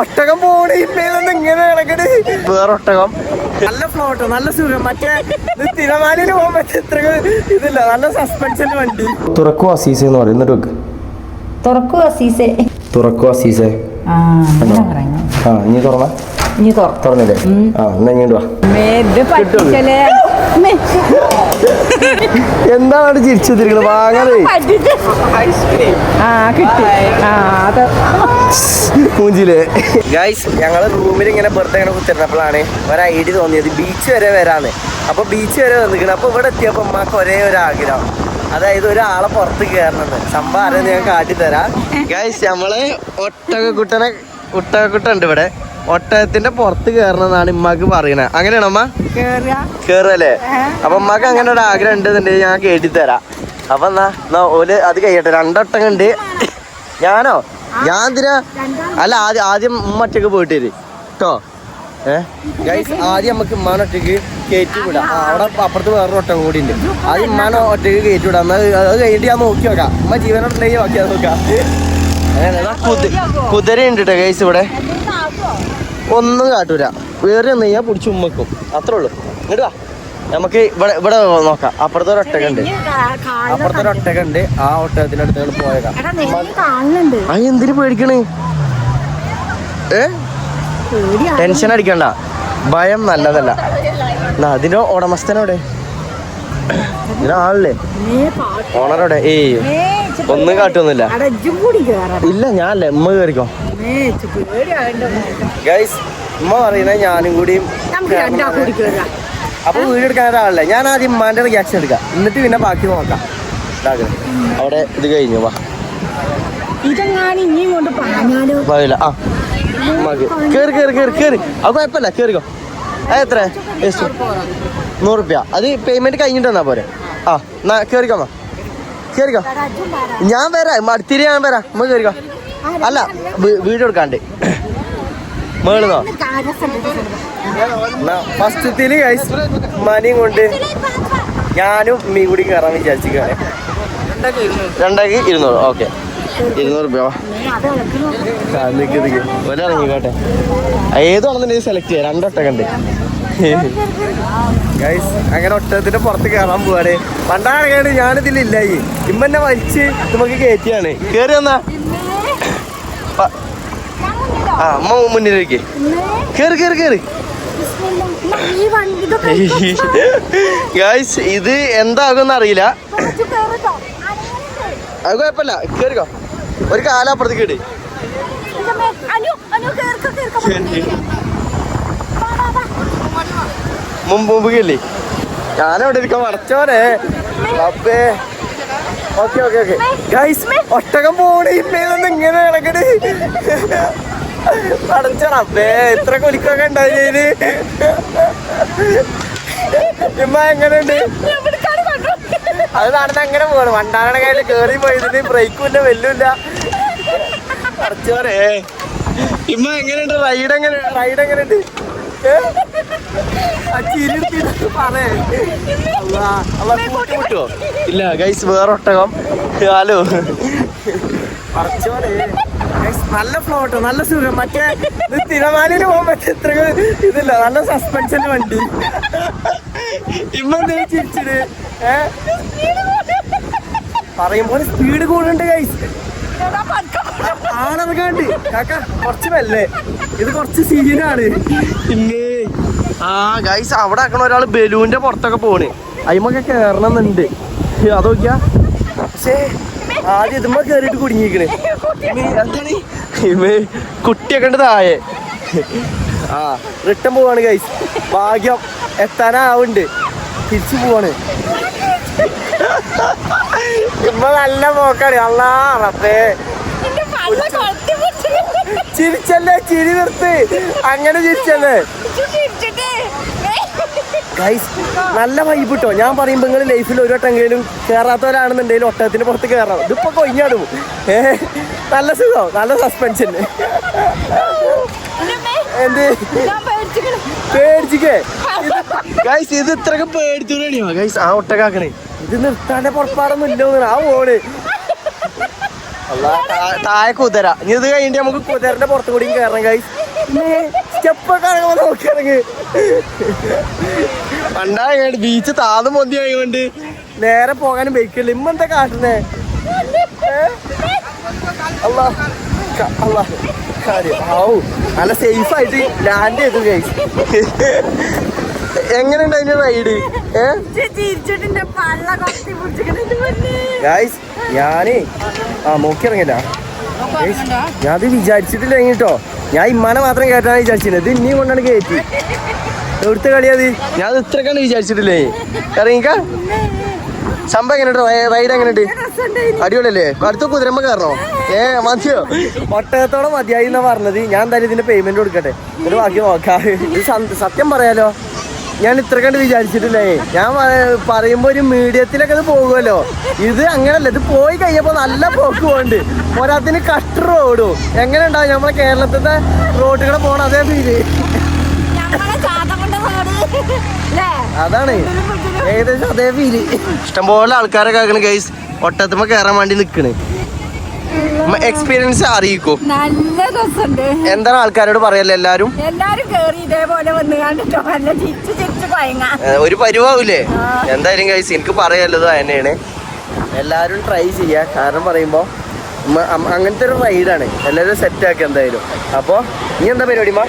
ഒട്ടകം പോണ. ഇങ്ങനെ കിടക്കണ് വേറെ ഒട്ടകം. നല്ല ഫ്ലോട്ടോ നല്ല സുഖം. മറ്റേ തിരമാലയിൽ പോകാൻ പറ്റിയ ഇത്ര ഇതില്ല. നല്ല സസ്പെൻഷൻ വണ്ടി. തുറക്കു അസീസ എന്ന് പറയുന്നത് തുറക്കൂ അസീസെ. തുറക്കു അസീസേ. ആ ഇനി തുറന്ന? ഇനി തുറക്കും തുറന്നില്ലേ? ആ എന്നാ ഇങ്ങോട്ട് വാ. എന്താണ് ചിരിച്ചു തിരിക്കണത് വാങ്ങാതെ. ആ കിട്ടി. ആ അത് മൂഞ്ചില്ലേ ഗൈസ് ഞങ്ങൾ റൂമിൽ ഇങ്ങനെ വെറുതെ ഇങ്ങനെ കുത്തിരുന്നപ്പോഴാണ് ഒരു ഐഡിയ തോന്നിയത് ബീച്ച് വരെ വരാന്ന്. അപ്പൊ ബീച്ച് വരെ വന്നിക്കണം. അപ്പൊ ഇവിടെ എത്തിയപ്പോ അമ്മയ്ക്ക് ഒരേ ഒരു ആഗ്രഹം. അതായത് ഒരാളെ പുറത്ത് കയറണത് സംഭവം ആരെന്ന് ഞാൻ കാട്ടിത്തരാം. ഗൈസ് നമ്മൾ ഒട്ടകക്കുട്ടനെ ഒട്ടകക്കുട്ടുണ്ട് ഇവിടെ. ഒട്ടകത്തിന്റെ പുറത്ത് കയറണമെന്നാണ് ഇമ്മക്ക് പറയണത് അങ്ങനെയാണോ അമ്മ. കേറല്ലേ അപ്പൊ ഉമ്മക്ക് അങ്ങനെ ഒരു ആഗ്രഹം ഉണ്ടെന്നുണ്ടെങ്കിൽ ഞാൻ കേട്ടിത്തരാം. അപ്പൊ എന്നാ എന്നാ ഓൽ അത് കഴിയട്ടെ. രണ്ടൊട്ടകം ഉണ്ട് ഞാനോ? ഞാൻ എന്തിനാ അല്ല ആദ്യം ആദ്യം ഉമ്മ ഒറ്റയ്ക്ക് പോയിട്ട് വരും കേട്ടോ ഏഹ് ഗൈസ് ആദ്യം നമുക്ക് ഉമ്മാനെ ഒറ്റയ്ക്ക് കയറ്റി വിടാം. ആ, അവിടെ അപ്പുറത്ത് വേറൊരു ഒട്ടം കൂടി ഉണ്ട്. ആദ്യം ഉമ്മാനെ ഒറ്റയ്ക്ക് കയറ്റി വിടാം. എന്നാൽ അത് കഴിഞ്ഞിട്ട് ഞാൻ നോക്കി നോക്കാം. ഉമ്മ ജീവനോട്ടുണ്ടെങ്കിൽ നോക്കിയാൽ നോക്കാം. അങ്ങനെ ദാ കുതി കുതിര ഉണ്ട് കേട്ടോ ഗൈസ് ഇവിടെ. ഒന്നും കാട്ടൂല. വേറെ ഒന്നും ഞാൻ പിടിച്ച് ഉമ്മക്കും. അത്രേ ഉള്ളൂ. ഇങ്ങോട്ട് വാ. നമുക്ക് ഇവിടെ ഇവിടെ നോക്കാം. അപ്പുറത്തെ ഒരു ഒട്ടക ഉണ്ട്. അപ്പുറത്തെ ഒരു ഒട്ടക ഉണ്ട്. ആ ഒട്ടകത്തിന്റെ അടുത്ത് പോയേക്കാം. ആ എന്തിനു പേടിക്കണ്? ഏ? ടെൻഷൻ അടിക്കണ്ട. ഭയം നല്ലതല്ല. അതിനോ അതിന്റെ ഉടമസ്ഥനോടെ ഇതിനാളില്ലേ മേ ഓണറോടെ ഏയ് ഒന്നും കാട്ടൊന്നുമില്ല. ഇല്ല ഞാനല്ലേ. ഉമ്മ കയറിക്കോ ഗൈസ് ഉമ്മ പറയുന്നത് ഞാനും കൂടിയും അപ്പൊ വീഡിയോ എടുക്കാൻ ഒരാളല്ലേ? ഞാൻ ആദ്യം ഉമ്മാന്റെ റിയാക്ഷൻ എടുക്കാം. എന്നിട്ട് പിന്നെ ബാക്കി നോക്കാം. അവിടെ ഇത് കഴിഞ്ഞു വാ. ഇതെങ്ങാനും ഇനിയും കൊണ്ട് പറഞ്ഞാലോ? പോയില്ല ആ കേറി കേറി കേറി കേറി. അത് കുഴപ്പമില്ല. കേറിക്കോ. അത് എത്ര? നൂറ് റുപ്യ. അത് പേയ്മെന്റ് കഴിഞ്ഞിട്ട് തന്നാ പോരെ. ആ എന്നാ കേറിക്കോ കേറിക്കോ. ഞാൻ വരാം. അടുത്തിരി ഞാൻ വരാം. നമ്മൾ കേറിക്കോ. അല്ല വീട് കൊടുക്കാണ്ട് എടുക്കാണ്ട്. മേളുന്നോ? ഫസ്റ്റത്തിൽ മനയും കൊണ്ട് ഞാനും മീ കൂടി കയറാൻ വിചാരിച്ചിരിക്കുകയാണ് രണ്ടാക്കി ഇരുന്നൂറ് ഓക്കെ ഇരുന്നൂറ് രൂപ ഒരിറങ്ങിക്കോട്ടെ ഏതാണെന്നുണ്ടെങ്കിൽ സെലക്ട് ചെയ്യാം രണ്ടൊട്ടൊക്കെ ഉണ്ട് ഗൈസ് അങ്ങനെ ഒട്ടകത്തിന്റെ പുറത്ത് കയറാൻ പോവാണ്. പണ്ടാണെങ്കിൽ ഞാനിതിലില്ല ഈ ഇമ്മന്നെ വലിച്ച് നമുക്ക് കയറ്റിയാണ്. കയറി വന്നാ. ആ അമ്മ മുന്നിലേക്ക്. കേറി കേറി കേറി. ഇതൊക്കെ ഇത് എന്താകുമെന്ന് അറിയില്ല. അത് കുഴപ്പമില്ല. കേറിക്കോ. ഒരു കാലപ്പുറത്തേക്ക് ഇട്. കേർക്ക മുമ്പ് കേല്ലേ ഞാനവിടെ ഇരിക്കാൻ മടച്ചോനെ അപ്പേ. Okay okay okay. ഗൈസ് ഒട്ടകം പോണ. ഇമ്മേലൊന്നും ഇങ്ങനെ കിടക്കണ് പടച്ചോടപ്പേ ഇത്ര കുലിക്കൊക്കെ ഉണ്ടായിന് ഇമ്മ എങ്ങനെയുണ്ട്? അത് നടന്ന് അങ്ങനെ പോകണം വണ്ടാണ കയ്യിൽ കേറി പോയതിന് ബ്രേക്കും ഇല്ല വെല്ലുമില്ല പടച്ചോറേ ഇമ്മ എങ്ങനെയുണ്ട്? റൈഡ് എങ്ങനെ റൈഡ് എങ്ങനെയുണ്ട്? ഇല്ല ഗൈസ് വേറെ ഒട്ടകം ഹലോ പടച്ചോനെ നല്ല ഫ്ലോട്ട് നല്ല സുഖം. മറ്റേ തിരമാലയിൽ പോകാൻ പറ്റിയ ഇത്ര ഇതില്ല. നല്ല സസ്പെൻഷൻ വണ്ടി? ഇമ്മ ചിരിച്ചിട്ട് ഏ? പറയുമ്പോൾ സ്പീഡ് കൂടുന്നുണ്ട് ഗൈസ് ആളിറങ്ങാണ്ട് കാക്ക കുറച്ച് മെല്ലെ. ഇത് കുറച്ച് സീനാണ് പിന്നെ ആ ഗൈസ് അവിടെ ആക്കണ ഒരാൾ ബലൂന്റെ പുറത്തൊക്കെ പോണ്. അയിമൊക്കെ കേറണം എന്നുണ്ട്. അത് നോക്കിയാ? പക്ഷേ ആദ്യം ഇതുമ്മ കേറിട്ട് കുടുങ്ങിക്കണേ ഇമ്മേ, കുട്ടിയൊക്കെ ഉണ്ട് താഴെ. ആ റിട്ടൺ പോവാണ് ഗൈസ് ഭാഗ്യം എത്താനാവുണ്ട്. തിരിച്ചു പോവാണ്. ഇമ്മ നല്ല പോക്കാണ് റബ്ബേ. ചിരിച്ചല്ലേ ചിരി നിർത്ത്. അങ്ങനെ ചിരിച്ചല്ലേ. ഗൈസ് നല്ല വൈബ് കിട്ടോ ഞാൻ പറയുമ്പോൾ നിങ്ങൾ ലൈഫിൽ ഒരു വട്ടെങ്കിലും കയറാത്തവരാണെന്നുണ്ടെങ്കിൽ ഒട്ടകത്തിന്റെ പുറത്ത് കയറാം ഇതിപ്പോൾ കൊഞ്ഞാടും ഏ നല്ല സുഖം. നല്ല സസ്പെൻഷൻ എന്ത്? പേടിച്ചിക്കേ ഗൈസ് ഇത് ഇത്രയൊക്കെ പേടിച്ചു ഗൈസ് ആ ഒട്ടകാക്കണേ. ഇത് നിർത്താന്റെ പുറപ്പാടൊന്നും ഇല്ല ആ ഓണ് താ- താഴെ കുതിര. ഇനി ഇത് കഴിഞ്ഞിട്ട് നമുക്ക് കുതിരന്റെ പുറത്തു കൂടിയും കയറണം കൈ സ്റ്റെപ്പൊക്കെ ഇറങ്ങുമ്പോ നോക്കിയിറങ്ങ് പണ്ടായതുകൊണ്ട് ബീച്ച് താന്ന് പൊന്തി ആയതുകൊണ്ട് നേരെ പോകാനും ബൈക്കില്ല. ഇമ്മ എന്താ കാട്ടുന്നേ? അല്ല അല്ല കാര്യം. നല്ല സേഫ് ആയിട്ട് ലാൻഡ് ചെയ്തു ഗൈസ് എങ്ങനെയുണ്ട് അതിന്റെ റൈഡ് ഗൈസ് ഞാനേ ആ നോക്കി ഇറങ്ങില്ല ഞാൻ അത് വിചാരിച്ചിട്ടില്ല കേട്ടോ. ഞാൻ ഇമ്മാനെ മാത്രം കേട്ടാണ് വിചാരിച്ചില്ല ഇത് ഇനിയും കൊണ്ടാണ് കയറ്റി എവിടുത്തെ കളിയത് ഞാൻ അത് ഇത്രക്കാണ് വിചാരിച്ചിട്ടില്ലേ? ഇറങ്ങിക്ക. സംഭവം എങ്ങനെയുണ്ട്? റൈഡ് എങ്ങനെയുണ്ട്? അടിപൊളിയല്ലേ? അടുത്ത കുതിരമ്മ കയറണോ? ഏ മതിയോ? ഒട്ടകത്തോളം മതിയായി എന്നാ പറഞ്ഞത്. ഞാൻ എന്തായാലും ഇതിന്റെ പേയ്മെന്റ് കൊടുക്കട്ടെ. ഒരു ബാക്കി നോക്കാം. ഇത് സത്യം പറയാലോ. ഞാൻ ഇത്ര കണ്ട് വിചാരിച്ചിട്ടില്ലേ? ഞാൻ പറയുമ്പോ ഒരു മീഡിയത്തിലൊക്കെ അത് പോകുമല്ലോ. ഇത് അങ്ങനല്ല ഇത് പോയി കഴിഞ്ഞപ്പോ നല്ല പോക്ക് പോണ്ട്. ഒരാത്തിന് കട്ട് റോഡും. എങ്ങനെ ഉണ്ടാവും? നമ്മളെ കേരളത്തിന്റെ റോഡുകളെ പോണ അതേ ഫീൽ. അതാണ്. ഏകദേശം അതേ ഫീൽ. ഇഷ്ടംപോലെ ആൾക്കാരൊക്കെ ആക്കണ ഗൈസ് ഒട്ടത്തുമ്പോ കേറാൻ വേണ്ടി നിക്കണ്. എക്സ്പീരിയൻസ് അറിയിക്കൂ. നല്ല രസമുണ്ട്. എന്താണ് ആൾക്കാരോട് പറയല്ലേ എല്ലാരും? എല്ലാരും കേറി ഇതേപോലെ വന്ന് കണ്ടിട്ടോ. നല്ല ചിരിച്ചു ചിരിച്ച് കൊയങ്ങാ ഒരു പരിവാവൂലേ? എന്തായാലും കഴിച്ച് എനിക്ക് പറയാനുള്ളത് തന്നെയാണ്. എല്ലാരും ട്രൈ ചെയ്യാ. കാരണം പറയുമ്പോ അങ്ങനത്തെ ഒരു റൈഡാണ് എല്ലാരും സെറ്റ് ആക്കി എന്തായാലും. അപ്പോ നീ എന്താ പരിപാടി മാ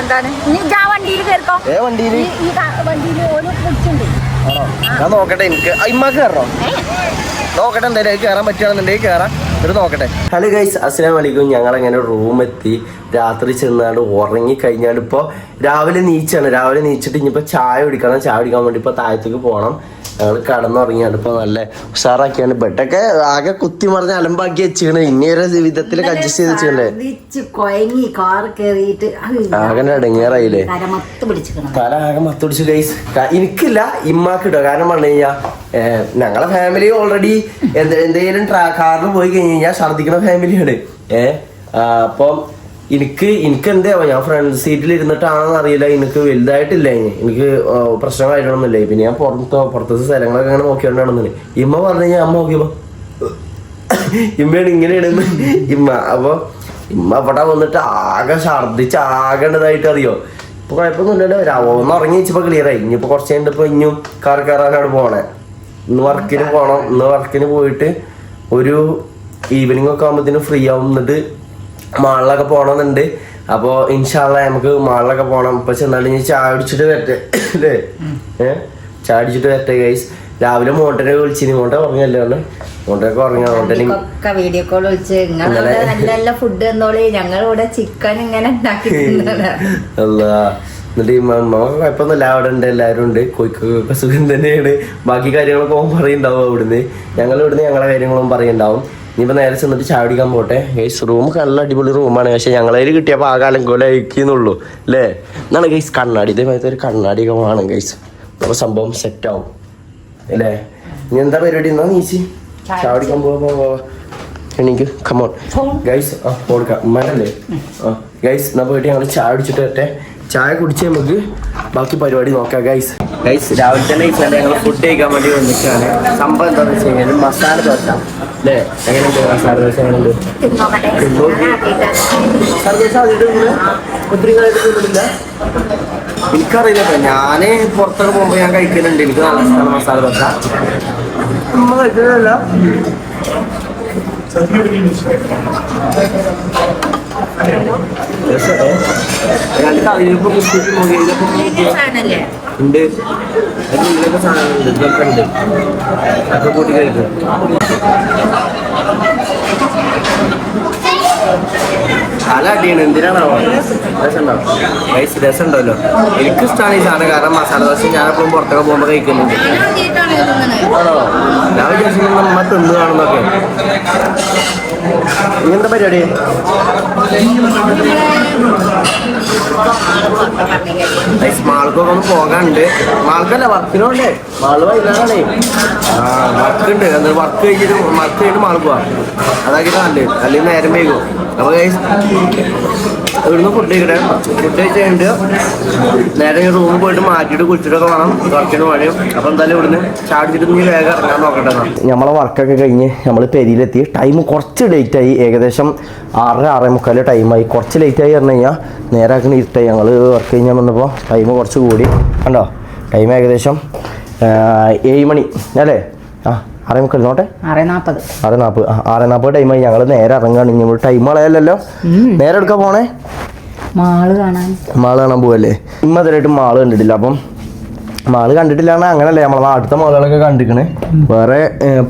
എന്താണ്? വണ്ടിയിൽ കേൾക്കോ ഏ വണ്ടിയിൽ വണ്ടിയിൽ ഞാൻ നോക്കട്ടെ എനിക്ക്. ഇമ്മക്ക് കയറോ നോക്കട്ടെ എന്തായാലും കയറാൻ പറ്റുകയാണെന്നുണ്ടെങ്കിൽ കയറാം. എന്നിട്ട് നോക്കട്ടെ. ഹലോ ഗൈസ് അസ്ലാം വലൈക്കും ഞങ്ങൾ അങ്ങനെ റൂം എത്തി. രാത്രി ചെന്നാണ്ട് ഉറങ്ങി കഴിഞ്ഞാണ്ട് ഇപ്പോൾ രാവിലെ നീച്ചാണ്. രാവിലെ നീച്ചിട്ട് ഇനിയിപ്പോൾ ചായ കുടിക്കണം. ചായ കുടിക്കാൻ വേണ്ടി ഇപ്പോൾ താഴത്തേക്ക് പോകണം ഞങ്ങൾ കടന്നുറങ്ങിയാണ് ഇപ്പൊ നല്ല ഉഷാറാക്കിയാണ്. ബെട്ടൊക്കെ ആകെ കുത്തി മറിഞ്ഞ് അലമ്പാക്കി വെച്ചിക്കണേ ഇനിയൊരു വിധത്തിൽ അഡ്ജസ്റ്റ് ചെയ്ത് വെച്ചിട്ടുണ്ടേ ആകെ ഇടങ്ങേറായില്ലേ? തല ആകെ മത്തുടിച്ചു ഗൈസ് എനിക്കില്ല. ഇമ്മാക്ക് ഇട്ടോ. കാരണം പറഞ്ഞു കഴിഞ്ഞാ ഞങ്ങളെ ഫാമിലി ഓൾറെഡി എന്തെങ്കിലും കാറിൽ പോയി കഴിഞ്ഞു കഴിഞ്ഞാൽ ഛർദിക്കുന്ന ഫാമിലിയാണ് ഏഹ് അപ്പം എനിക്ക് എനിക്ക് എന്താവോ ഞാൻ ഫ്രണ്ട് സീറ്റിൽ ഇരുന്നിട്ടാണെന്ന് അറിയില്ല. എനിക്ക് വലുതായിട്ടില്ല ഇനി. എനിക്ക് പ്രശ്നമായിട്ടൊന്നുമില്ല പിന്നെ ഞാൻ പുറത്തോ പുറത്തത്തെ സ്ഥലങ്ങളൊക്കെ അങ്ങനെ നോക്കിക്കൊണ്ടാണെന്നില്ല ഇമ്മ പറഞ്ഞു കഴിഞ്ഞാൽ അമ്മ നോക്കിയപ്പോ ഇമ്മയാണ് ഇങ്ങനെയാണ് ഇമ്മ അപ്പൊ ഇമ്മ അവിടെ വന്നിട്ട് ആകെ ഛർദിച്ച് ആകേണ്ടതായിട്ട് അറിയോ? ഇപ്പൊ കുഴപ്പമൊന്നുമില്ലല്ലോ. രാവോന്ന് ഉറങ്ങി വെച്ചപ്പോ ക്ലിയർ ആയി. ഇനിയിപ്പോ കുറച്ച് കഴിഞ്ഞിട്ട് ഇപ്പൊ ഇനിയും കാർ കയറാനാണ് പോണേ. ഇന്ന് വർക്കിന് പോണം. ഇന്ന് വർക്കിന് പോയിട്ട് ഒരു ഈവനിങ് ഒക്കെ ആകുമ്പോഴത്തേനും ഫ്രീ ആവും. എന്നിട്ട് മാളിലൊക്കെ പോണമെന്നുണ്ട് അപ്പോൾ ഇൻഷാല്ല നമുക്ക് മാളിലൊക്കെ പോണം. ഇപ്പൊ ചെന്നാലും ഞാൻ ചായ അടിച്ചിട്ട് വരട്ടെ. അല്ലേ? ഏഹ് ചായ അടിച്ചിട്ട് വരട്ടെ ഗൈസ് രാവിലെ മോട്ടനെ വിളിച്ചിന്. മോട്ട ഉറങ്ങല്ലോ മോട്ടൊക്കെ ഉറങ്ങാ. മോട്ടനെ വീഡിയോ കോൾ വിളിച്ച്. നല്ല നല്ല ഫുഡ് ഞങ്ങൾ ഇവിടെ ചിക്കൻ ഇങ്ങനെ തിന്നതാണ്. എന്നിട്ട് ഈ മമ്മ കുഴപ്പമൊന്നുമില്ല. അവിടെ ഉണ്ട് എല്ലാവരും ഉണ്ട്. കൊയ്ക്കൊക്കെ സുഖം തന്നെയാണ്. ബാക്കി കാര്യങ്ങളൊക്കെ ഓൻ പറയുണ്ടാവും അവിടുന്ന്. ഞങ്ങൾ ഇവിടുന്ന് ഞങ്ങളെ കാര്യങ്ങളും പറയുണ്ടാവും ഇനിയിപ്പോ നേരെ ചെന്നിട്ട് ചായ കുടിക്കാൻ പോട്ടെ. ഗൈസ് റൂം നല്ല അടിപൊളി റൂമാണ് പക്ഷെ ഞങ്ങളതിൽ കിട്ടിയപ്പോൾ ആ കാലം പോലെ അയക്കുന്നുള്ളൂ അല്ലേ എന്നാണ് ഗൈസ് കണ്ണാടി. ഇതേമാതിരി ഒരു കണ്ണാടിയൊക്കെ വേണം ഗൈസ് അപ്പോൾ സംഭവം സെറ്റ് ആവും. അല്ലേ ഇനി എന്താ പരിപാടി? എന്നാ നീച്ചി? ചായ കുടിക്കാൻ പോവാ എനിക്ക് കമോൺ ഗൈസ് ആ കൊടുക്കാം ഉമ്മാനല്ലേ? ആ ഗൈസ് എന്നാൽ പോയിട്ട് ഞങ്ങൾ ചായ അടിച്ചിട്ട് വരട്ടെ. ചായ കുടിച്ച് നമുക്ക്. ബാക്കി പരിപാടി നോക്കാം ഗൈസ് ഗൈസ് രാവിലെ തന്നെ ഇപ്പം ഞങ്ങൾ ഫുഡ് കഴിക്കാൻ വേണ്ടി വന്നിട്ടാണ് സംഭവം എന്താണെന്ന് വെച്ച് കഴിഞ്ഞാൽ മസാല ദോശ. അല്ലേ? എങ്ങനെയുണ്ട് മസാല ദോശ? എങ്ങനെയുണ്ട്? എനിക്കറിയില്ല ഞാൻ പുറത്തൊക്കെ പോകുമ്പോൾ ഞാൻ കഴിക്കലുണ്ട്. എനിക്ക് നല്ല ഇഷ്ടമാണ് മസാല ദോശ. കഴിക്കുന്നതല്ല രണ്ട് കറിയിലിപ്പോ ഉണ്ട്. അതിനുള്ളിലൊക്കെ സാധനങ്ങളുണ്ട്. ഇതൊക്കെ ഉണ്ട്. അതൊക്കെ കൂട്ടി കഴിക്കും. തല അടിയാണ്. എന്തിനാണോ രസമുണ്ടാവും റൈസ് രസമുണ്ടല്ലോ. എനിക്കിഷ്ടമാണ് ഈ സാധനം. കാരണം മസാല ദോശ ഞാൻ എപ്പോഴും പുറത്തൊക്കെ പോകുമ്പോൾ കഴിക്കുന്നുണ്ട്. ആണോ? ഞാൻ വിചാരിച്ചു നമ്മ തിന്നു കാണുന്നൊക്കെ ഇങ്ങനത്തെ പരിപാടി? മാൾക്കൊക്കെ ഒന്ന് പോകാനുണ്ട്. മാൾക്കല്ല വർക്കിനോണ്ടേ മാൾ വൈകുന്നേരമാണേ ആ വർക്ക് ഉണ്ട് എന്താ വർക്ക് കഴിഞ്ഞിട്ട് വർക്ക് കഴിഞ്ഞിട്ട് മാൾക്കുവാ പോവാം. അതാക്കിട്ട് നല്ലത് അല്ലെങ്കിൽ നേരം വൈകും. അപ്പൊ ഗൈസ് ഇവിടുന്ന് ഫുഡ് കഴിക്കട്ടെ. ഫുഡ് കഴിച്ച് കഴിഞ്ഞിട്ട് നേരെ റൂമിൽ പോയിട്ട് മാറ്റിയിട്ട് കുളിച്ചിട്ടൊക്കെ വേണം. വർക്കിന് പണിയും. അപ്പം എന്തായാലും ഇവിടുന്ന് ചാടിച്ചിട്ട് നീ വേഗം ഇറങ്ങാൻ നോക്കട്ടെ നമ്മളെ വർക്കൊക്കെ കഴിഞ്ഞ് നമ്മൾ പെരിയിലെത്തി. ടൈം കുറച്ച് ലേറ്റായി ഏകദേശം ആറര ആറേ മുക്കാൽ ടൈമായി കുറച്ച് ലേറ്റായി പറഞ്ഞു കഴിഞ്ഞാൽ നേരെ ആക്കണ ഇരുട്ടായി ഞങ്ങൾ വർക്ക് കഴിഞ്ഞാൽ വന്നപ്പോൾ ടൈം കുറച്ച് കൂടി. കണ്ടോ? ടൈം ഏകദേശം ഏഴ് മണി. അല്ലേ? ആ ആറേ മുക്കാൽ നോട്ടെ? ആറ് നാൽപ്പത് ആറ് നാൽപ്പത് ടൈമായി ഞങ്ങൾ നേരെ ഇറങ്ങാണ്. ഇനി ടൈം കളയല്ലല്ലോ. നേരെ എടുക്കാൻ പോണേ? മാൾ കാണാൻ. മാൾ കാണാൻ പോവല്ലേ? ഇമ്മതിരായിട്ട് മാൾ കണ്ടിട്ടില്ല. അപ്പം മാൾ കണ്ടിട്ടില്ല അങ്ങനല്ലേ. നമ്മളെ അടുത്ത മാളുകളൊക്കെ കണ്ടിരിക്കണേ വേറെ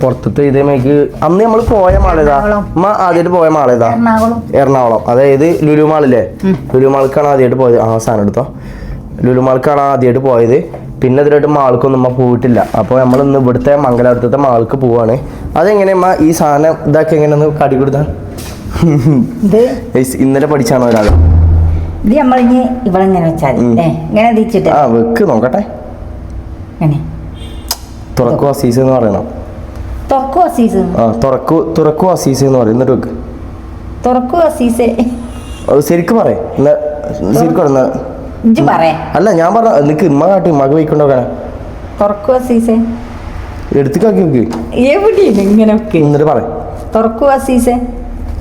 പുറത്തത്തെ ഇതേമേക്ക് അന്ന് നമ്മൾ പോയ മാളേതാ അമ്മ ആദ്യമായിട്ട് പോയ മാളേതാ എറണാകുളം. എറണാകുളം. അതായത് ലുലു മാളില്ലേ? ലുലു മാൾക്കാണ് ആദ്യമായിട്ട് പോയത്. ആ സാധനം എടുത്തോ. ലുലു മാൾക്കാണ് ആദ്യമായിട്ട് പോയത്. പിന്നെ അതിലോട്ട് മാൾക്കൊന്നും അമ്മ പോയിട്ടില്ല. അപ്പോൾ നമ്മൾ ഇന്ന് ഇവിടുത്തെ മംഗലാപുരത്തെ മാൾക്ക് പോവാണ്. അതെങ്ങനെ അമ്മ ഈ സാധനം ഇതാക്കി എങ്ങനെ ഒന്ന് കടി കൊടുത്താൽ ഇന്നലെ പഠിച്ചാണ് ഒരാൾ? ഇത് നമ്മളിഞ്ഞ് ഇവിടെ ഇങ്ങനെ വെച്ചാൽ. ഇങ്ങനെ തിരിച്ചിട്ട് ആ വെക്ക് നോക്കട്ടെ. തുറക്കു അസീസ് എന്ന് പറയണം. തുറക്കു അസീസ്? ആ തുറക്കു തുറക്കു അസീസ് എന്ന് പറയും. എന്നിട്ട് വെക്ക്. തുറക്കു അസീസ്. ശരിക്കും പറയാം. ശരിക്കും പറ, എന്നാ. ഇജ്ജ് അല്ല ഞാൻ പറഞ്ഞ നിക്ക് ഇമ്മ കാട്ടി മക വയ്ക്കണ്ടോക്കാണ് തുറക്കു അസീസ്. എടുത്തിക്കാക്കി വെക്ക് എവിടെയാണ് ഇങ്ങനെ ഒക്കെ? എന്നിട്ട് പറ. തുറക്കുക സീസേ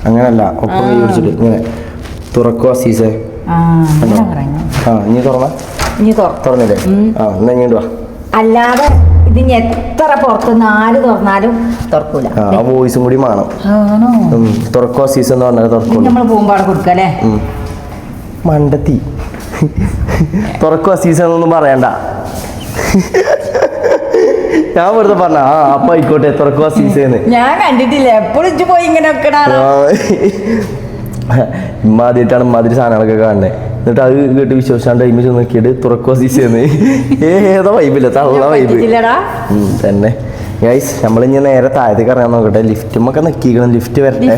അങ്ങനല്ല ഒപ്പം കൈ പിടിച്ചിട്ട് ഇങ്ങനെ. തുറക്കുക സീസേ ആ അങ്ങനെ ആ ഇനി തുറന്ന? ഇനി തുറ. തുറന്നില്ലേ? ആ എന്നാ ഇങ്ങോട്ട് വാ. അല്ലാതെ ഇതിന് എത്ര പുറത്ത് നാല് തുറന്നാലും തുറക്കൂല. ആ ആ വോയിസും കൂടി വേണം ആണോ? ഉം, തുറക്കു അസീസ് എന്ന് പറഞ്ഞാൽ തുറക്കുള്ളൂ. നമ്മൾ പോകുമ്പോൾ അവിടെ ഉം. മണ്ടത്തി. തുറക്കു സീസൺ എന്നൊന്നും പറയണ്ട. ഞാൻ വെറുതെ പറഞ്ഞ ആ അപ്പ ആയിക്കോട്ടെ തുറക്കുക സീസൺ ഞാൻ കണ്ടിട്ടില്ല. എപ്പോഴും പോയി ഇങ്ങനെ ഇമ്മാതിരിട്ടാണ് ഇമ്മാതിരി സാധനങ്ങളൊക്കെ കാണുന്നത് എന്നിട്ട് അത് കേട്ട് വിശ്വസിച്ചാണ്ട് ഇമേജ് നോക്കിയിട്ട് തുറക്കുക സീസൺ ഏതോ വൈബില്ല തള്ള വൈബ് തന്നെ. ഗൈസ് നമ്മളിഞ്ഞ് നേരെ താഴത്തേക്ക് ഇറങ്ങാൻ നോക്കട്ടെ. ലിഫ്റ്റും ഒക്കെ നിൽക്കിക്കണം ലിഫ്റ്റ് വരട്ടെ.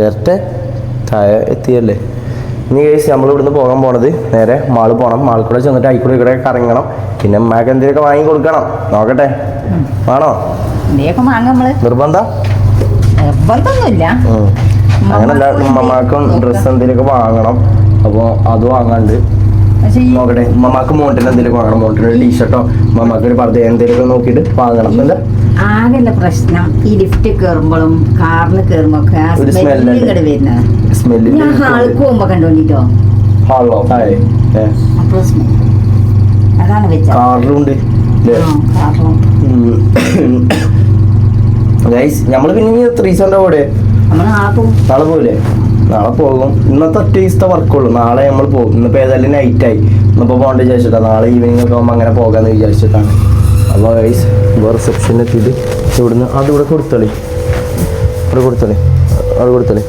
വരട്ടെ. താഴെ എത്തിയല്ലേ? ഇനി ഗൈസ് നമ്മൾ ഇവിടുന്ന് പോകാൻ പോണത് നേരെ മാൾ പോകണം മാളിൽ കൂടെ ചെന്നിട്ട് അയിക്കൂടെ ഇവിടെ കറങ്ങണം. പിന്നെ ഉമ്മാക്ക് എന്തെങ്കിലുമൊക്കെ വാങ്ങി കൊടുക്കണം. നോക്കട്ടെ. ആണോ നിർബന്ധം? നിർബന്ധമൊന്നുമില്ല. ഉം. അങ്ങനല്ല ഉമ്മമാക്കും ഡ്രസ്സ് എന്തെങ്കിലുമൊക്കെ വാങ്ങണം. അപ്പോൾ അത് വാങ്ങാണ്ട് നോക്കട്ടെ. ഉമ്മമാക്ക് മോണ്ടിന് എന്തെങ്കിലും വാങ്ങണം. മോണ്ടിന് ഒരു ടീഷർട്ടോ ഉമ്മമാക്ക് ഒരു പർദ്ദ എന്തെങ്കിലുമൊക്കെ നോക്കിയിട്ട് വാങ്ങണം. അല്ല ആകെയുള്ള പ്രശ്നം ഈ ലിഫ്റ്റ് കയറുമ്പോഴും കാറിൽ കയറുമ്പോ ഒക്കെ ആ ഒരു സ്മെല്ല് ഉണ്ട്. വരുന്നത്. ഞാൻ ഹാൾക്ക് പോകുമ്പോ കണ്ടോണ്ടിട്ടോ? അതാണ് വെച്ചത് നമ്മൾ പിന്നെ ഇനി ത്രീ സെന്റെ കൂടെ. നമ്മൾ നാളെ പോലെ നാളെ പോകും. ഇന്നത്തെ ഒറ്റ ദിവസത്തെ വർക്കുള്ളൂ നാളെ നമ്മൾ പോകും. ഇന്നിപ്പോ ഏതായാലും നൈറ്റ് ആയി. ഇന്നിപ്പോൾ പോകേണ്ട വിചാരിച്ചിട്ടാണ് നാളെ ഈവനിങ് ഒക്കെ ആകുമ്പോൾ അങ്ങനെ പോകാന്ന് വിചാരിച്ചിട്ടാണ്. അപ്പോൾ ഗൈസ് ഇപ്പോൾ എത്തിയിട്ട് ഇവിടുന്ന് അതിവിടെ കൊടുത്തളി. ഇവിടെ കൊടുത്തളി. അവിടെ കൊടുത്തോളി.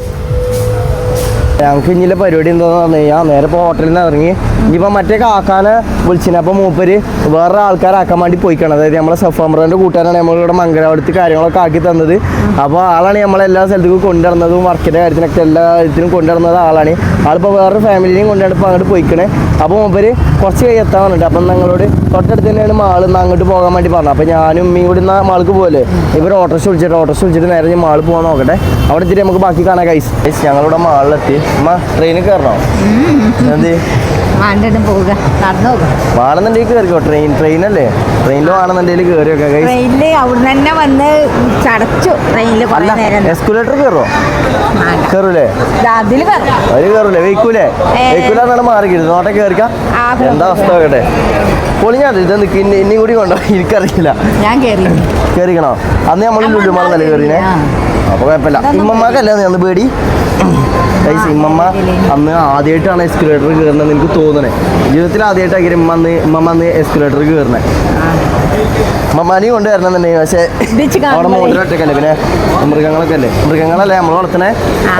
ഞങ്ങൾക്ക് ഇനിയിലെ പരിപാടി എന്താന്ന് പറഞ്ഞു കഴിഞ്ഞാൽ നേരെ ഇപ്പോൾ ഹോട്ടലിൽ നിന്ന് ഇറങ്ങി. ഇനിയിപ്പോൾ മറ്റേ കാക്കാനെ വിളിച്ചിന്. അപ്പോൾ മൂപ്പര് വേറെ ആൾക്കാരാക്കാൻ വേണ്ടി പോയിക്കണം. അതായത് നമ്മളെ സഫാമ്രന്റെ കൂട്ടുകാരാണ് നമ്മളിവിടെ മംഗലാപുരത്ത് കാര്യങ്ങളൊക്കെ ആക്കി തന്നത്. അപ്പോൾ ആളാണ് നമ്മളെ എല്ലാ സ്ഥലത്തേക്കും കൊണ്ടുവരുന്നതും വർക്കിന്റെ കാര്യത്തിനൊക്കെ എല്ലാ ഇതിനും കൊണ്ടുവരുന്നത് ആളാണ്. ആളിപ്പോൾ വേറൊരു ഫാമിലിനെയും കൊണ്ടാണ് ഇപ്പോൾ അങ്ങോട്ട് പോയിക്കണേ. അപ്പോൾ മൂപ്പര് കുറച്ച് കൈ എത്താൻ പറഞ്ഞിട്ട് അപ്പം ഞങ്ങളോട് തൊട്ടടുത്ത് തന്നെയാണ് മാൾ നിന്ന് അങ്ങോട്ട് പോകാൻ വേണ്ടി പറഞ്ഞത്. അപ്പോൾ ഞാനും കൂടി നിന്ന് മാൾക്ക് പോലെ ഇവർ ഓട്ടോസ് വിളിച്ചിട്ട് ഓട്ടോസ് വിളിച്ചിട്ട് നേരെ ഞാൻ മാൾ പോകാൻ നോക്കട്ടെ. അവിടെ എത്തിയിട്ട് നമുക്ക് ബാക്കി കാണാം കൈസ് ഞങ്ങളുടെ മാളിലെത്തി. അമ്മ ട്രെയിനിൽ കയറണോ? എന്ത് വേണ്ടിട്ട് പോവുക. നടന്നു പോകുക വേണമെന്നുണ്ടെങ്കിൽ കയറിക്കോ ട്രെയിൻ ട്രെയിനല്ലേ ട്രെയിനിൽ വാണെന്നുണ്ടെങ്കിൽ കയറിയൊക്കെ ട്രെയിനിൽ അവിടുന്ന് തന്നെ വന്ന് ചടച്ചു. ട്രെയിനിൽ എസ്കുലേറ്റർ കയറോ. കയറൂലേ കയറാം അതിൽ കയറൂലേ വെയ്ക്കൂലേ? ഏ. വെയ്ക്കൂലെന്നാണ് മാറിക്കരുത് നോട്ടെ കയറിക്കാം എന്താ അവസ്ഥ ആകട്ടെ പൊളിഞ്ഞാ ഇത് നിൽക്ക് ഇനി ഇനിയും കൂടി കൊണ്ടോ? എനിക്കറിയില്ല. ഞാൻ കയറി കയറിക്കണോ അന്ന് നമ്മൾ ലുലുമാണെന്നല്ലേ നല്ല കയറിനെ ആ. അപ്പൊ കുഴപ്പമില്ല. ഇമ്മമ്മക്കല്ലേ അന്ന് പേടി? ഗൈസ് ഇമ്മമ്മ അന്ന് ആദ്യമായിട്ടാണ് എസ്കുലേറ്റർ കയറുന്നത് എനിക്ക് തോന്നണേ. ജീവിതത്തിൽ ആദ്യമായിട്ടാണ് ഇമ്മ അന്ന് ഇമ്മമ്മ അന്ന് എസ്കുലേറ്റർ കയറണേ മമ്മാനെയും കൊണ്ട് തന്നെ പക്ഷേ അവിടെ. മോട്ടറൊറ്റക്കല്ലേ പിന്നെ മൃഗങ്ങളൊക്കെ അല്ലേ? മൃഗങ്ങളല്ലേ നമ്മൾ വളർത്തണേ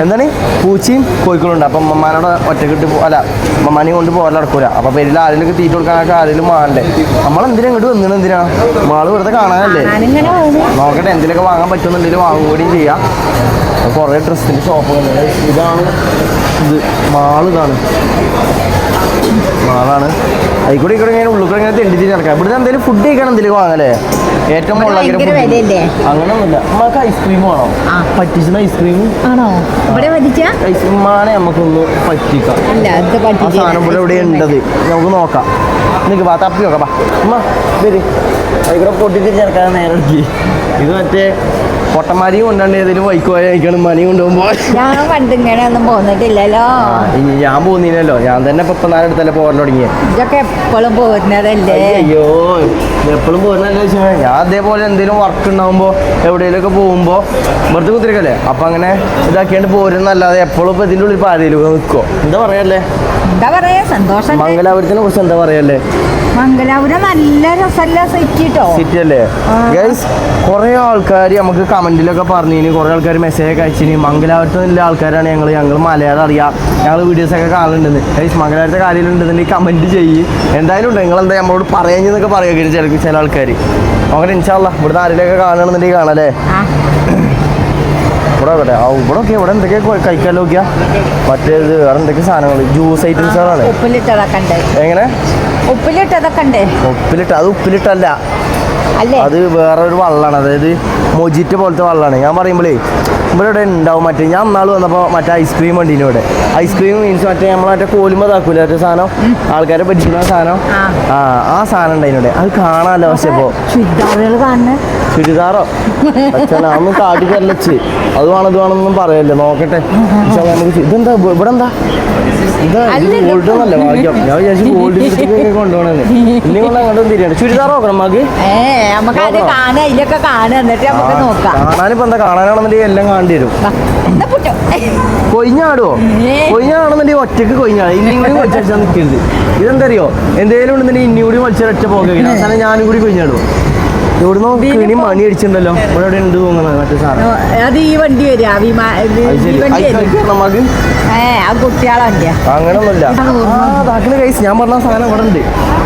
എന്താണ്? പൂച്ചയും കോഴിക്കളുണ്ട് അപ്പം മമ്മാനോട് ഒറ്റക്കിട്ട് അല്ല മമ്മാനെയും കൊണ്ട് പോകാൻ നടക്കൂല. അപ്പൊ പേരിൽ ആരെങ്കിലും തീറ്റ കൊടുക്കാനൊക്കെ ആരെങ്കിലും മാറണ്ടേ? നമ്മളെന്തിനാ ഇങ്ങോട്ട് വന്നിട്ട് എന്തിനാ? മാൾ വെറുതെ കാണാനല്ലേ? നോക്കട്ടെ എന്തിനൊക്കെ വാങ്ങാൻ പറ്റുന്നുണ്ടെങ്കിൽ വാങ്ങും കൂടിയും ചെയ്യാം. കുറേ ഡ്രസ്സിന്റെ ഷോപ്പ് ഇതാണ് ഇത്. മാൾ ഇതാണ്. മാളാണ്. അതിക്കൂടെ ഇവിടെ ഇങ്ങനെ ഉള്ളിൽ കൂടെ ഇങ്ങനെ തെണ്ടി നടക്കാം. ഇവിടുന്ന് എന്തെങ്കിലും ഫുഡ് കഴിക്കണം എന്തെങ്കിലും വാങ്ങല്ലേ ഏറ്റവും ഇവിടെ അങ്ങനൊന്നുമില്ല. നമുക്ക് ഐസ്ക്രീം വേണം. പറ്റിച്ചുന്ന ഐസ്ക്രീം ആണോ? ഇവിടെ ഐസ്ക്രീമാനെ നമുക്കൊന്ന് പറ്റിക്കാം. ആ സാധനം ഇവിടെ ഇവിടെ ഉണ്ടത് നമുക്ക് നോക്കാം. നിനക്ക് വാ തപ്പി നോക്കാം വാ. അമ്മ വരി. ഇവിടെ പൊട്ടിച്ച് ചേർക്കാൻ നേരം ഇത് മറ്റേ പൊട്ടന്മാരി കൊണ്ടാണ്ട് ഏതെങ്കിലും ബൈക്ക് പോയ കഴിക്കണം മണി കൊണ്ടുപോകുമ്പോ ഞാൻ പണ്ട് പോന്നിട്ടില്ലല്ലോ. ഞാൻ പോകുന്നില്ലല്ലോ ഞാൻ തന്നെ ഇപ്പൊ നാലെടുത്തല്ലേ പോകാൻ തുടങ്ങിയേ. ഇതൊക്കെ എപ്പോഴും പോകുന്നതല്ലേ അയ്യോ എപ്പോഴും പോകുന്നതല്ലേ വെച്ചാൽ ഞാൻ അതേപോലെ എന്തെങ്കിലും വർക്ക് ഉണ്ടാവുമ്പോ എവിടെയെങ്കിലുമൊക്കെ പോകുമ്പോ വെറുതെ കുത്തിരിക്കല്ലേ? അപ്പൊ അങ്ങനെ ഇതാക്കിയാണ്ട് പോരുന്നല്ലാതെ എപ്പോഴും ഇപ്പൊ ഇതിന്റെ ഉള്ളിൽ പാരയിലും നിൽക്കോ എന്താ പറയല്ലേ? എന്താ പറയാ? സന്തോഷം മംഗലാപുരത്തിനെ കുറിച്ച് എന്താ പറയല്ലേ? മംഗലാപുരം നല്ല രസമല്ല സെറ്റിട്ടോ. സിറ്റി അല്ലേ. ഗൈസ് കുറേ ആൾക്കാർ നമുക്ക് കമന്റിലൊക്കെ പറഞ്ഞിന് കുറേ ആൾക്കാർ മെസ്സേജ് ഒക്കെ അയച്ചിന്. മംഗലാപുരത്ത് നല്ല ആൾക്കാരാണ് ഞങ്ങൾ ഞങ്ങൾ മലയാളം അറിയാം. ഞങ്ങൾ വീഡിയോസ് ഒക്കെ കാണുന്നുണ്ടെന്ന് ഗൈസ് മംഗലാപുരത്തെ കാര്യമുണ്ടെന്നുണ്ടെങ്കിൽ കമന്റ് ചെയ്യ്. എന്തായാലും ഉണ്ട്. നിങ്ങൾ എന്താ നമ്മളോട് പറയാഞ്ഞെന്നൊക്കെ പറയുക ചില ചില ആൾക്കാർ അങ്ങനെ ഇൻഷാല്ല ഇവിടുന്ന് ആരെങ്കിലുമൊക്കെ കാണണമെന്നുണ്ടെങ്കിൽ കാണാല്ലേ ആ. ഇവിടെ നോക്കട്ടെ ആ ഇവിടെ ഒക്കെ ഇവിടെ എന്തൊക്കെ കഴിക്കാൻ നോക്കിയാ? മറ്റേത് വേറെ എന്തൊക്കെ സാധനങ്ങൾ ജ്യൂസ് ഐറ്റംസുകളാണ് ഉപ്പിലിട്ടതൊക്കെ ഉണ്ട്. എങ്ങനെ? ഉപ്പിലിട്ടതൊക്കെ ഉണ്ട്. ഉപ്പിലിട്ട് അത് ഉപ്പിലിട്ടല്ല. അത് വേറെ ഒരു വള്ളമാണ് അതായത് മൊജിറ്റ് പോലത്തെ വള്ളമാണ് ഞാൻ പറയുമ്പോഴേ ഇവിടെ ഇവിടെ ഉണ്ടാവും. മറ്റേ ഞാൻ നാൾ വന്നപ്പോൾ മറ്റേ ഐസ്ക്രീം ഉണ്ട് ഇവിടെ. ഐസ്ക്രീം മീൻസ് മറ്റേ നമ്മൾ മറ്റേ കോലുമ്പോ താക്കൂല മറ്റേ സാധനം? ആൾക്കാരെ പഠിക്കുന്ന സാധനം? ആ. ആ സാധനം ഉണ്ടായിവിടെ അത് കാണാമല്ലോ പക്ഷെ ഇപ്പോൾ ചുരിദാറോ? അതൊന്നും അത് വേണം ഇത് വേണമെന്നൊന്നും പറയല്ലേ? നോക്കട്ടെ. നമുക്ക് ഇതെന്താ? ഇവ- ഇവിടെ എന്താ ഭാഗ്യം ഞാൻ വിചാരിച്ചു ഗോൾഡ് കൊണ്ടുപോകണമെന്ന് ഇനി കൊണ്ട് അങ്ങോട്ടും തിരിയാണ്. ചുരിദാർ നോക്കണം നമുക്ക്? കാണാനിപ്പോ എന്താ? കാണാനാണെന്നുണ്ടെങ്കിൽ എല്ലാം കാണേണ്ടി വരും കൊയ്ഞ്ഞാടോ കൊയ്ഞ്ഞാണെന്നുണ്ടെങ്കിൽ കൊയിഞ്ഞാടുവോ? ഒറ്റയ്ക്ക് കൊയിഞ്ഞാട്. ഇനിയും കൂടി മത്സരിച്ചാൽ നിൽക്കരുത്. ഇതെന്തറിയോ? എന്തെങ്കിലും ഉണ്ടെന്നുണ്ടെങ്കിൽ ഇനി കൂടി മത്സരിച്ച ഒറ്റ പോകുക അവസാനം ഞാനും കൂടി കൊയിഞ്ഞാടുവോ? ഇവിടുന്ന് കിണി മണി അടിച്ചിട്ടുണ്ടല്ലോ. ഇവിടെ എവിടെ ഉണ്ട് തോന്നുന്നത് മറ്റേ സാധനം. അത് ഈ വണ്ടി വരിക. വണ്ടി അങ്ങനൊന്നുമില്ല. കൈസ് ഞാൻ പറഞ്ഞ സാധനം ഇവിടെ ഉണ്ട്.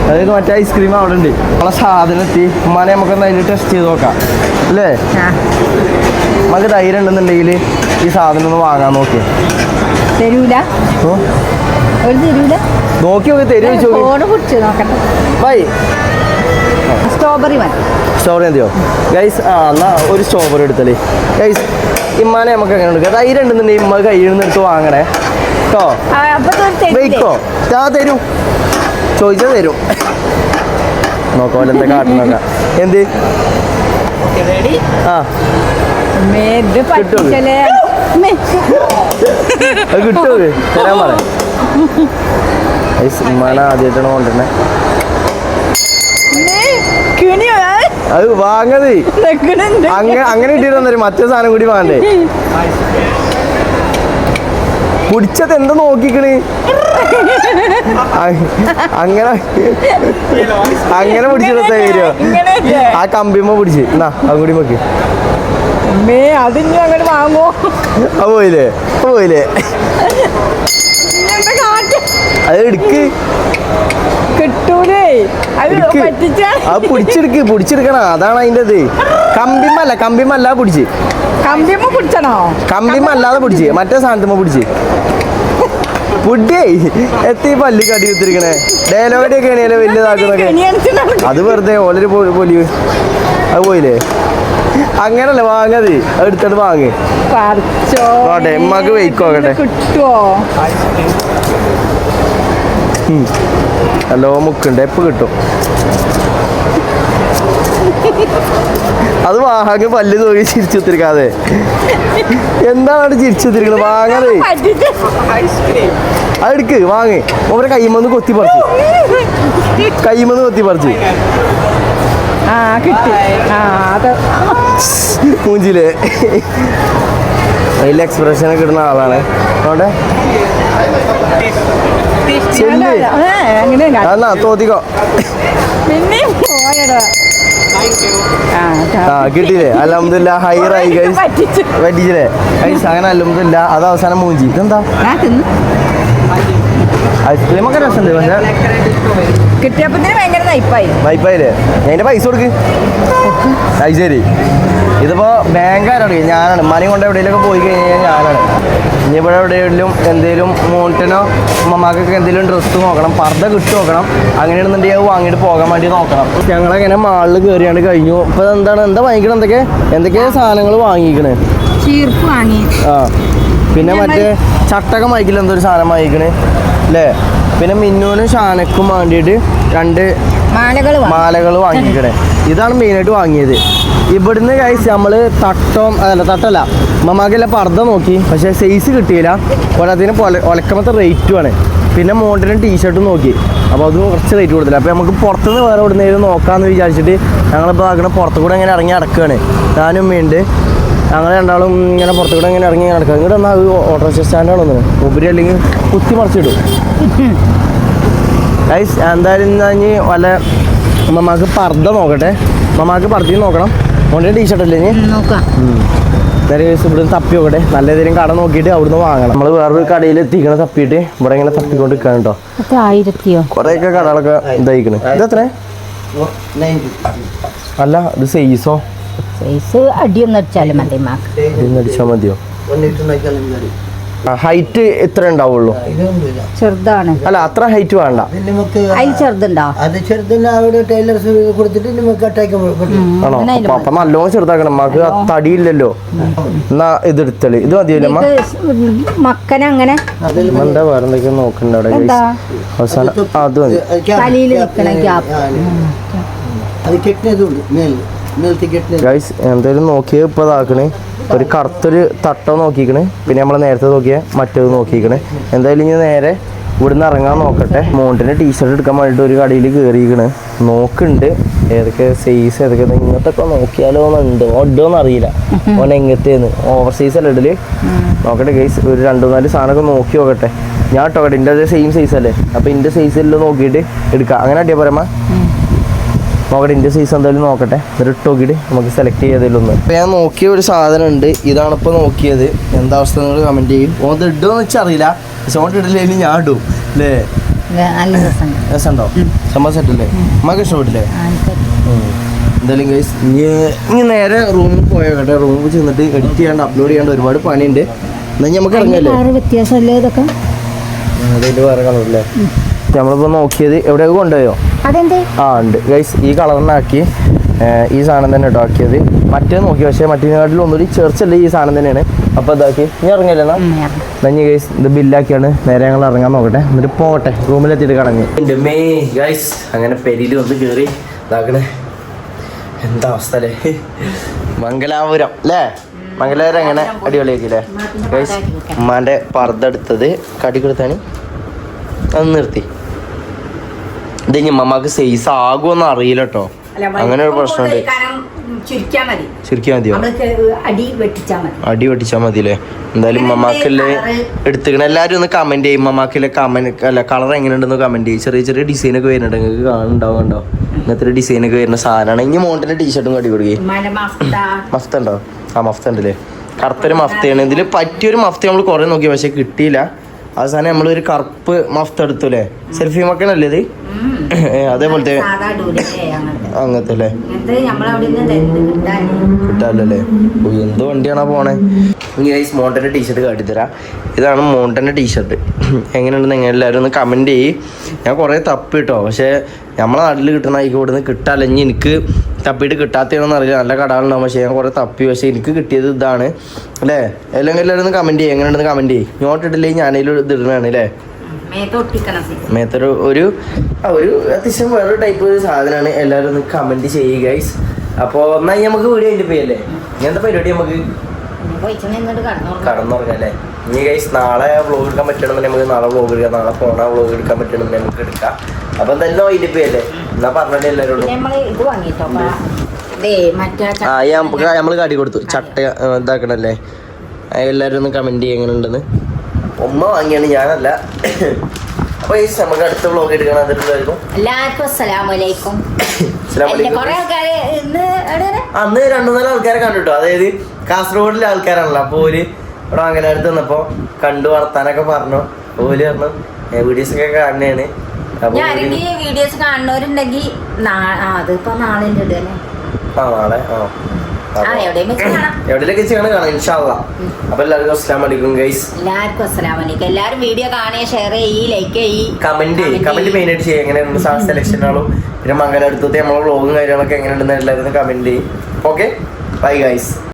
അതായത് മറ്റേ ഐസ്ക്രീം അവിടെ ഉണ്ട്. നമ്മളെ സാധനം എത്തി. ഉമ്മാനെ നമുക്കൊന്ന് അതിൽ ടെസ്റ്റ് ചെയ്ത് നോക്കാം. അല്ലേ? നമുക്ക് ധൈര്യം ഉണ്ടെന്നുണ്ടെങ്കിൽ ഈ സാധനം ഒന്ന് വാങ്ങാൻ നോക്കി. തരൂല. നോക്കി നോക്കി തരൂ ബൈ സ്ട്രോബെറി മതി. സ്ട്രോബെറി എന്തെയോ ഗൈസ് ആ എന്നാ ഒരു സ്ട്രോബറി എടുത്തല്ലേ ഗൈസ് ഇമ്മാനെ നമുക്ക് എങ്ങനെ എടുക്കാം. ധൈര്യം ഉണ്ടെന്നുണ്ടെങ്കിൽ ഇമ്മ കയ്യിൽ നിന്ന് എടുത്ത് വാങ്ങണേ. കേട്ടോ? വെയ്ക്കോ. ഞാൻ തരും. ചോദിച്ചാൽ തരും. നോക്കാം ഓല എന്താ? കാട്ടണ എന്ത് ആ. ഇത് പറ്റിച്ചല്ലേ അമ്മേ. അത് കിട്ടുമോ ഇത്? തരാൻ പറ ഉമ്മാനെ ആദ്യമായിട്ടാണ് കൊണ്ടുവരണേ അമ്മേ, കിണിയോ? ആ, അത് വാങ്ങത് നിക്കണുണ്ട്. അങ്ങനെ തരും മറ്റേ സാധനം കൂടി വാങ്ങണ്ടേ കുടിച്ചത് എന്താ നോക്കിക്കണ് അങ്ങനെ അങ്ങനെ വരുമോ ഇങ്ങനെയല്ലേ? ആ കമ്പിമ്മ പിടിച്ച് എന്നാ അതും കൂടി നോക്കി അമ്മേ അതിന് അങ്ങോട്ട് വാങ്ങോ. അത് പോയില്ലേ? പോയില്ലേ? അത് എടുക്ക്. കിട്ടൂലേ. അത് എടുക്ക്. പറ്റിച്ചാ. അത് പിടിച്ചെടുക്ക് പിടിച്ചെടുക്കണം. അതാണ് അതിന്റെ ഇത്. കമ്പിമല്ല കമ്പിമല്ല പിടിച്ച്. കമ്പിമല്ലാതെ പിടിച്ചണോ? കമ്പിമ്മ അല്ലാതെ പിടിച്ച്. മറ്റേ സാധനത്തിമ പിടിച്ച്. പുഡിയേ എത്തി പല്ലി കടി കുത്തിരിക്കണേ. ഡയലോഗിന്റെ വലിയതാക്കുന്നൊക്കെ അത് വെറുതെ ഓലൊരു പൊലി അത് പോയില്ലേ? അങ്ങനല്ലേ വാങ്ങതി? എടുത്തിട്ട് വാങ്ങി. പറിച്ചോ. പോട്ടെ, ഉമ്മാക്ക് വെയ്ക്കോ നോക്കട്ടെ. കിട്ടുവോ? നല്ലോ മുക്കുണ്ട് എപ്പോ കിട്ടും? അത് വാങ്ങി പല്ല് നോക്കി ചിരിച്ചു തിരിക്കാതെ. എന്താണ് അവിടെ ചിരിച്ചു തിരിക്കണത്? വാങ്ങാതെ. അടുക്ക് വാങ്ങ്. ഓരോ കൈമന്ന് കൊത്തി പറിച്ചു. കൈമന്ന് കൊത്തി പറിച്ചു. ആ കിട്ടി. ആ അത് മൂഞ്ചിൽ അതിൽ എക്സ്പ്രഷൻ ഒക്കെ ഇടുന്ന ആളാണ്. അവിടെ എന്നാ തോത്തിക്കോ. ആ, കിട്ടിയില്ലേ? അലഹമില്ല ഹൈറായി പറ്റിച്ചില്ലേ? അങ്ങനെ അലഹമില്ല അത് അവസാനം മൂഞ്ചി. ഇതെന്താ? ഐസ്ക്രീം ഒക്കെ രസമുണ്ട് പക്ഷേ കിട്ടിയപ്പത്തിന് ഭയങ്കര നയിപ്പായി വൈപ്പായില്ലേ ഞാൻ അതിന്റെ പൈസ കൊടുക്ക്. അത് ശരി. ഇതിപ്പോ ബാങ്കാരാണ് ഞാനാണ്. മണി കൊണ്ട് എവിടെയെങ്കിലും പോയി കഴിഞ്ഞാൽ ഞാനാണ്. ഇനി ഇവിടെ എവിടെയെങ്കിലും എന്തെങ്കിലും മോണ്ടിനോ ഉമ്മമാക്കൊക്കെ എന്തെങ്കിലും ഡ്രസ്സ് നോക്കണം പർദ്ദ കിട്ടി നോക്കണം അങ്ങനെയാണെന്നുണ്ടെങ്കിൽ അത് വാങ്ങിയിട്ട് പോകാൻ വേണ്ടി നോക്കണം. ഞങ്ങളങ്ങനെ മാളിൽ കയറിയാണ്ട് കഴിഞ്ഞു. ഇപ്പൊ എന്താണ്? എന്താ വാങ്ങിക്കണം? എന്തൊക്കെ? എന്തൊക്കെയാ സാധനങ്ങൾ വാങ്ങിക്കണേ? ചീർപ്പ് വാങ്ങി. ആ. പിന്നെ മറ്റേ ചട്ടകം വായിക്കില്ല എന്തൊരു സാധനം വാങ്ങിക്കണേ? അല്ലേ പിന്നെ മിന്നൂനും ഷാനക്കും വേണ്ടിയിട്ട് രണ്ട് മാലകൾ മാലകൾ വാങ്ങിക്കണേ. ഇതാണ് മെയിനായിട്ട് വാങ്ങിയത്. ഇവിടുന്ന് കഴിച്ച് നമ്മൾ തട്ടം അതല്ല തട്ടല്ല. മമ്മാക്കെല്ലാം പർദ്ദ നോക്കി. പക്ഷെ സൈസ് കിട്ടിയില്ല. ഒരതിന് പൊല ഒലക്കമത്തെ റേറ്റുമാണ് പിന്നെ മോണ്ടിനും ടീഷർട്ടും നോക്കി. അപ്പോൾ അത് കുറച്ച് റേറ്റ് കൊടുത്തില്ല. അപ്പോൾ നമുക്ക് പുറത്തുനിന്ന് വേറെ എവിടുന്നേലും നോക്കാമെന്ന് വിചാരിച്ചിട്ട് ഞങ്ങളിപ്പോൾ ആക്കണ പുറത്തു കൂടെ അങ്ങനെ ഇറങ്ങി നടക്കുകയാണ് ഞാനും ഉമ്മയുണ്ട്. ഞങ്ങൾ രണ്ടാളും ഇങ്ങനെ പുറത്തുകൂടെ ഇങ്ങനെ ഇറങ്ങി നടക്കുക ഇങ്ങോട്ട് എന്നാൽ ഓട്ടോറിക്ഷ സ്റ്റാൻഡാണ് ഒന്ന് ഉപരി അല്ലെങ്കിൽ കുത്തി മറിച്ചിടും. ഗൈസ് എന്തായാലും ഇന്ന് ഇനി വല്ല മമ്മാക്ക് പർദ്ദ നോക്കട്ടെ. മമ്മാക്ക് പർദ്ദ നോക്കണം. മോന്റെ ടീഷർട്ട് അല്ലേ ഇനി? നോക്കാം. നേരെ ഇവിടെ തപ്പി നോക്കട്ടെ. നല്ല ഏതെങ്കിലും കട നോക്കിയിട്ട് അവിടുന്ന് വാങ്ങണം. നമ്മൾ വേറൊരു കടയിൽ എത്തിക്കണ തപ്പിയിട്ട് ഇവിടെ ഇങ്ങനെ തപ്പിക്കൊണ്ട് നിൽക്കാൻ കേട്ടോ ഒക്കെ ആയിരത്തിയോ? കുറേയൊക്കെ കടകളൊക്കെ ഇതായിക്കണ്. ഇതെത്ര അല്ല ഇത് സൈസോ സൈസ് അടിയൊന്നും അടിച്ചാലും മതി മാക്ക് അടിച്ചാൽ മതിയോ? ഹൈറ്റ് എത്ര ഉണ്ടാവുള്ളൂ? ചെറുതാണ്. അല്ല അത്ര ഹൈറ്റ് വേണ്ട. അതിൽ ചെറുതുണ്ടോ? അത് ചെറുതിന് അവിടെ കൊടുത്തിട്ട് നമുക്ക് ആണോ? അപ്പൊ നല്ലോണം ചെറുതാക്കണം. നമുക്ക് ആ തടിയില്ലല്ലോ എന്നാ ഇത് എടുത്തൽ. ഇത് മതിയല്ലോ മക്കനെ അങ്ങനെ. എന്താ വേറെ നോക്കണ്ട അവിടെ? അവസാനം അത് മതി. അത് ഗൈസ് എന്തായാലും നോക്കിയത് ഇപ്പൊ ഇതാക്കണേ. ഒരു കറുത്തൊരു തട്ടോ നോക്കിക്കണ്. പിന്നെ നമ്മൾ നേരത്തെ നോക്കിയ മറ്റേത് നോക്കിക്കണ്. എന്തായാലും ഇനി നേരെ ഇവിടുന്ന് ഇറങ്ങാൻ നോക്കട്ടെ. മോണ്ടിന്റെ ടീഷർട്ട് എടുക്കാൻ വേണ്ടിയിട്ട് ഒരു കടയിൽ കയറിയിരിക്കണ് നോക്കുന്നുണ്ട്. ഏതൊക്കെ സൈസ് ഏതൊക്കെ ഇങ്ങനത്തൊക്കെ നോക്കിയാലോ എന്നുണ്ട്. ഒഡോന്ന് അറിയില്ല. ഓൻ എങ്ങത്തേന്ന് ഓവർ സൈസ് അല്ല ഇടൽ? നോക്കട്ടെ ഗൈസ് ഒരു രണ്ടു നാല് സാധനമൊക്കെ നോക്കി നോക്കട്ടെ. ഞാൻ കേട്ടോ എന്റെ സെയിം സൈസ് അല്ലേ? അപ്പോൾ എന്റെ സൈസിൽ നോക്കിയിട്ട് എടുക്കാം. അങ്ങനെ അടിയാ പറയുമ്പോ നോക്കട്ടെ ഇന്റെ സൈസ് എന്തായാലും നോക്കട്ടെ. എന്നിട്ട് ഇട്ട് നോക്കിയിട്ട് നമുക്ക് സെലക്ട് ചെയ്തതിലൊന്ന് അപ്പം ഞാൻ നോക്കിയ ഒരു സാധനം ഉണ്ട് ഇതാണ് ഇപ്പൊ നോക്കിയത്. എന്താ അവസ്ഥ നിങ്ങൾ കമന്റ് ചെയ്യും. ഓത് ഇടുമെന്ന് വെച്ചാൽ അറിയില്ല. പക്ഷെ ഓട്ട് ഇടില്ലെങ്കിൽ ഞാൻ ഇടും. അല്ലേ രസമുണ്ട്. സംഭവം സെറ്റ് അല്ലേ നമുക്ക് ഇഷ്ടപ്പെട്ടില്ലേ. എന്തായാലും ഗൈസ് ഇനി നേരെ റൂമിൽ പോയോട്ടെ റൂമിൽ ചെന്നിട്ട് എഡിറ്റ് ചെയ്യാണ്ട് അപ്ലോഡ് ചെയ്യാണ്ട് ഒരുപാട് പണിയുണ്ട്. എന്നാൽ നമുക്ക് ഇറങ്ങല്ലേ? വേറെ വ്യത്യാസമല്ലേ ഇതൊക്കെ? അതിന്റെ വേറെ കളറല്ലേ നമ്മളിപ്പോൾ നോക്കിയത് എവിടെയൊക്കെ കൊണ്ടുപോയോ? ആ ഉണ്ട്. ഗൈസ് ഈ കളറിനാക്കി ഈ സാധനം തന്നെ കേട്ടോ ആക്കിയത്. മറ്റേ നോക്കി പക്ഷേ മറ്റേതിനെക്കാട്ടിലും ഒന്നുകൂടി ചേർച്ചല്ല ഈ സാധനം തന്നെയാണ്. അപ്പോൾ ഇതാക്കി. ഇനി ഇറങ്ങിയല്ലേ നഞ്ഞ് ഗൈസ് ഇത് ബില്ലാക്കിയാണ് നേരെ ഞങ്ങൾ ഇറങ്ങാൻ നോക്കട്ടെ. എന്നിട്ട് പോകട്ടെ. റൂമിലെത്തിയിട്ട് കടങ്ങി മേ ഗൈസ് അങ്ങനെ പെരിയിൽ വന്ന് കേറി ഇതാക്കണേ. എന്താ അവസ്ഥ അല്ലേ? മംഗലാപുരം അല്ലേ മംഗലാപുരം എങ്ങനെ? അടിപൊളിയാക്കില്ലേ ഗൈസ് ഉമ്മാന്റെ പർദ്ദ എടുത്തത് കടി കൊടുത്താണ് അത് നിർത്തി. ഇത് ഇനി മമ്മക്ക് സൈസ് ആകുമെന്ന് അറിയില്ല കേട്ടോ അങ്ങനെ ഒരു പ്രശ്നമുണ്ട് ശരിക്കും മതിയോ? അടി വെട്ടിച്ചാൽ മതി. അല്ലേ എന്തായാലും മമ്മാക്കല്ലേ എടുത്തുകണ എല്ലാവരും ഒന്ന് കമന്റ് ചെയ്യും. മമ്മാക്കല്ലേ കമന്റ് അല്ല കളർ എങ്ങനെയുണ്ടെന്ന് കമന്റ് ചെയ്യും. ചെറിയ ചെറിയ ഡിസൈൻ ഒക്കെ വരുന്നുണ്ട്. നിങ്ങൾക്ക് കാണുന്നുണ്ടാവും കണ്ടോ? ഇങ്ങനത്തെ ഒരു ഡിസൈൻ ഒക്കെ വരുന്ന സാധനമാണ്. ഇനി മോണ്ടിന്റെ ടീഷർട്ടും കടി ഉമ്മാന്റെ മഫ്ത. ഉണ്ടോ ആ മഫ്ത ഉണ്ടല്ലേ കറുത്തൊരു മഫ്തയാണ്. ഇതിൽ പറ്റിയൊരു മഫ്ത നമ്മൾ കുറേ നോക്കി പക്ഷെ കിട്ടിയില്ല. അവസാനം നമ്മളൊരു കറുപ്പ് മഫ്ത എടുത്തു അല്ലേ? സെൽഫി മക്കനല്ലേ ഇത്? അതേപോലത്തെ അങ്ങനത്തെ. അല്ലേ കിട്ടാല്ലേ എന്ത് വണ്ടിയാണോ പോണേ? ഇനി ഗൈസ് മോണ്ടന്റെ ടീഷർട്ട് കാട്ടിത്തരാം. ഇതാണ് മോണ്ടന്റെ ടീഷർട്ട് എങ്ങനെയുണ്ടെന്ന് എങ്ങനെ എല്ലാവരും ഒന്ന് കമന്റ് ചെയ്യും. ഞാൻ കുറേ തപ്പി കേട്ടോ പക്ഷേ നമ്മളെ നാട്ടിൽ കിട്ടുന്ന ആയിക്കോ ഇവിടുന്ന് കിട്ടാല്ലെങ്കിൽ എനിക്ക് തപ്പിയിട്ട് കിട്ടാത്തതാണെന്ന് അറിയില്ല. നല്ല കടകളുണ്ടാവും പക്ഷേ ഞാൻ കുറേ തപ്പി പക്ഷേ എനിക്ക് കിട്ടിയത് ഇതാണ്. അല്ലേ? അല്ലെങ്കിൽ എല്ലാവരും ഒന്ന് കമന്റ് ചെയ്യും. എങ്ങനെയുണ്ടെന്ന് കമന്റ് ചെയ്യും. ഇങ്ങോട്ടിട്ടില്ലെങ്കിൽ ഞാനതിൽ ഇതിടുന്നതാണ് അല്ലേ? മേത്തൊരു ഒരു ആ, ഒരു അത്യാവശ്യം വേറൊരു ടൈപ്പ് ഒരു സാധനമാണ്. എല്ലാവരും ഒന്ന് കമന്റ് ചെയ്യുക ഗൈസ് അപ്പോൾ എന്നാൽ നമുക്ക് വീഡിയോ അതിന്റെ പോയല്ലേ ഇങ്ങനത്തെ പരിപാടി നമുക്ക്? കടന്നുറങ്ങല്ലേ ഇനി ഗൈസ് നാളെ വ്ളോഗ് എടുക്കാൻ പറ്റണമെന്ന് നമുക്ക് നാളെ വ്ളോഗ് എടുക്കാം. നാളെ പോണ വ്ളോഗ് എടുക്കാൻ പറ്റണമെന്ന് നമുക്ക് എടുക്കാം. അപ്പൊ എന്തായാലും അതിന്റെ പോയല്ലേ എന്നാ പറഞ്ഞിട്ട് എല്ലാവരോടും. നമ്മൾ ആ നമ്മൾ കാട്ടി കൊടുത്തു. ചട്ട ഇതാക്കണല്ലേ? എല്ലാരും എല്ലാവരും ഒന്ന് കമന്റ് ഉണ്ടെന്ന് ഉമ്മ വാങ്ങിയാണ് ഞാനല്ല. അപ്പോൾ ഈ നമുക്ക് അടുത്ത വ്ലോഗ് എടുക്കണം അതിലുള്ളതായിരുന്നു എല്ലാവർക്കും അസ്സലാമലൈക്കും അസ്സലാമലൈക്കും. കൊറേ ആൾക്കാര് ഇന്ന് അന്ന് രണ്ടു നാല് ആൾക്കാരെ കണ്ടിട്ടോ. അതായത് കാസർഗോഡിലെ ആൾക്കാരാണല്ലോ. അപ്പൊ ഓൽ ഇവിടെ അങ്ങനെ അടുത്ത് വന്നപ്പോ കണ്ടു വർത്താനൊക്കെ പറഞ്ഞു. ഓൽ പറഞ്ഞു വീഡിയോസ് ഒക്കെ കാണുന്നതാണ്. വീഡിയോസ് കാണുന്നവരുണ്ടെങ്കിൽ അതിപ്പോ നാളെ ആ നാളെ ആ. എവിടെയൊക്കെ ചെയ്യണം കാണാം ഇൻഷാല്ല അപ്പൊ എല്ലാവർക്കും അസ്ലാം വലൈക്കും ഗൈസ്. എല്ലാവർക്കും അസ്സലാം വലൈക്കും എല്ലാവരും വീഡിയോ കാണുക ഷെയർ ചെയ്യ് ലൈക്ക് ചെയ്യ് കമന്റ് കമന്റ് മെയിൻ ആയിട്ട് ചെയ്യുക എങ്ങനെയുണ്ട് സാ സെലക്ഷനുകളും പിന്നെ മംഗലടുത്തത്തെ നമ്മളെ വ്ളോഗും കാര്യങ്ങളൊക്കെ എങ്ങനെയുണ്ടെന്ന് എല്ലാവരും കമന്റ് ചെയ്യും. Okay bye guys